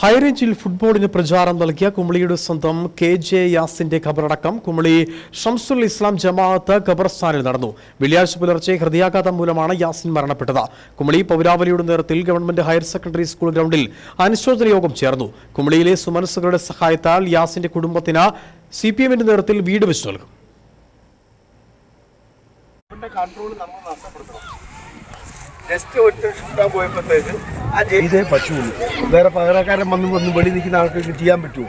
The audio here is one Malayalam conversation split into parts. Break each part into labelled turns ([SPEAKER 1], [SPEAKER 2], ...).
[SPEAKER 1] ഹൈറേഞ്ചിൽ ഫുട്ബോളിന് പ്രചാരം നൽകിയ കുമളിയുടെ സ്വന്തം കെ ജെ യാസിന്റെ ഖബറടക്കം. കുമളി ഷംസുൽ ഇസ്ലാം ജമാഅത്ത് ഖബർസ്ഥാനിൽ നടന്നു. വെള്ളിയാഴ്ച പുലർച്ചെ ഹൃദയാഘാതം മൂലമാണ് യാസിൻ മരണപ്പെട്ടത്. കുമളി പൗരാവലിയുടെ നേതൃത്വത്തിൽ ഗവൺമെന്റ് ഹയർ സെക്കൻഡറി സ്കൂൾ ഗ്രൗണ്ടിൽ അനുശോചന യോഗം ചേർന്നു. കുമളിയിലെ സുമനസ്സുകളുടെ സഹായത്താൽ യാസിന്റെ കുടുംബത്തിന് സി പി എമ്മിന്റെ നേതൃത്വത്തിൽ വീട് വെച്ചു നൽകും.
[SPEAKER 2] കൺട്രോൾ നമ്മൾ ജസ്റ്റ് ഒരു പോയപ്പോഴത്തേക്ക് പറ്റുള്ളൂ. വേറെ പകരക്കാരൻ വന്ന് വന്ന് വെളി നിൽക്കുന്ന ആൾക്ക് ചെയ്യാൻ പറ്റുമോ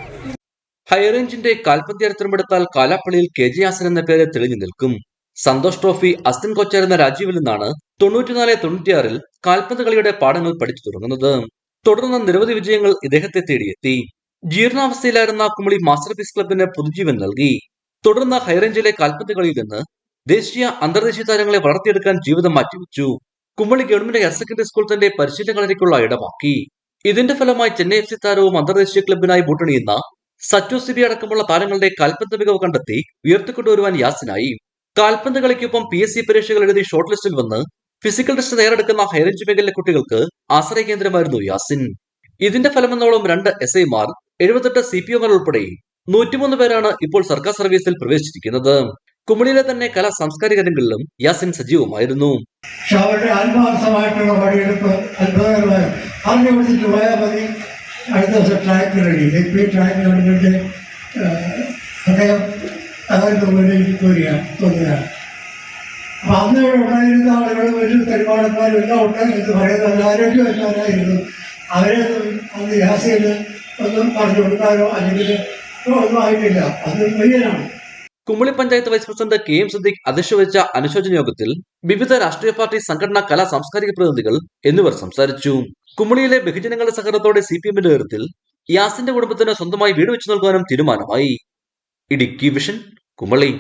[SPEAKER 3] ഹൈറേഞ്ചിന്റെ കാൽപന്തി ചരിത്രമെടുത്താൽ കാലാപ്പള്ളിയിൽ കെ ജെ ഹാസൻ എന്ന പേര് തെളിഞ്ഞു നിൽക്കും. സന്തോഷ് ട്രോഫി അസ്തിൻ കൊച്ചാർ എന്ന രാജീവിൽ നിന്നാണ് തൊണ്ണൂറ്റിനാല് തൊണ്ണൂറ്റിയാറിൽ കാൽപന്ത് കളിയുടെ പാഠങ്ങൾ പഠിച്ചു തുടങ്ങുന്നത്. തുടർന്ന് നിരവധി വിജയങ്ങൾ ഇദ്ദേഹത്തെ തേടിയെത്തി. ജീർണാവസ്ഥയിലായിരുന്ന കുമളി മാസ്റ്റർ പീസ് ക്ലബിന് പുതുജീവൻ നൽകി. തുടർന്ന് ഹൈറേഞ്ചിലെ കാൽപന്ത് കളിയിൽ നിന്ന് ദേശീയ അന്തർദേശീയ താരങ്ങളെ വളർത്തിയെടുക്കാൻ ജീവിതം മാറ്റിവെച്ചു. Kumily government higher secondary school തന്റെ പരിശീലന കളരിക്കുള്ള ഇടമാക്കി. ഇതിന്റെ ഫലമായി ചെന്നൈ എഫ് സി താരവും അന്തർദേശീയ ക്ലബിനായി ബൂട്ടണിയുന്ന സച്ചു സിബി അടക്കമുള്ള താരങ്ങളുടെ കാൽപന്ത് മികവ് കണ്ടെത്തി ഉയർത്തിക്കൊണ്ടുവരുവാൻ യാസിനായി. കാൽപന്ത് കളിക്കൊപ്പം പി എസ് സി പരീക്ഷകൾ എഴുതി ഷോർട്ട് ലിസ്റ്റിൽ വന്ന് ഫിസിക്കൽ ടെസ്റ്റ് തയ്യാറെടുക്കുന്ന ഹൈറേഞ്ച് മേഖലയിലെ കുട്ടികൾക്ക് ആശ്രയ കേന്ദ്രമായിരുന്നു യാസിൻ. ഇതിന്റെ ഫലമെന്നോളം രണ്ട് എസ് ഐമാർ എഴുപത്തെട്ട് സി പി ഒമാർ ഉൾപ്പെടെ നൂറ്റിമൂന്ന് പേരാണ് ഇപ്പോൾ സർക്കാർ സർവീസിൽ പ്രവേശിച്ചിരിക്കുന്നത്. കുമളിയിലെ തന്നെ കലാ സാംസ്കാരിക രംഗങ്ങളിലും യാസിൻ സജീവമായിരുന്നു.
[SPEAKER 4] അവരുടെ ആത്മാർത്ഥമായിട്ടുള്ള പണിയെടുപ്പ് അത്ഭുതകരമായ. പിടിച്ചിട്ട് പോയാൽ മതി. അടുത്ത ദിവസം ട്രാക്ക് റെഡി ഇപ്പം ഈ അദ്ദേഹം അപ്പം അന്ന് ഇവിടെ ഉണ്ടായിരുന്ന ആളുകളും വലിയ പരിപാടന്മാരും എല്ലാം ഉണ്ടായിരുന്നു എന്ന് പറയുന്നത് അവരെ അന്ന് യാസയിൽ ഒന്നും പറഞ്ഞു കൊടുക്കാനോ അല്ലെങ്കിൽ ഒന്നും ആയിട്ടില്ല. അത് പയ്യനാണ്
[SPEAKER 3] Kumily panchayat vice president K M Siddique അധ്യക്ഷ വഹിച്ച അനുശോചന യോഗത്തിൽ വിവിധ രാഷ്ട്രീയ പാർട്ടി സംഘടനാ കലാ സാംസ്കാരിക പ്രതിനിധികൾ എന്നിവർ സംസാരിച്ചു. കുമ്പളിയിലെ ബഹുജനങ്ങളുടെ സഹകരണത്തോടെ സി പി എമ്മിന്റെ നേതൃത്വത്തിൽ യാസിന്റെ കുടുംബത്തിന് സ്വന്തമായി വീട് വെച്ചു നൽകാനും തീരുമാനമായി. ഇടുക്കി വിഷൻ കുമളി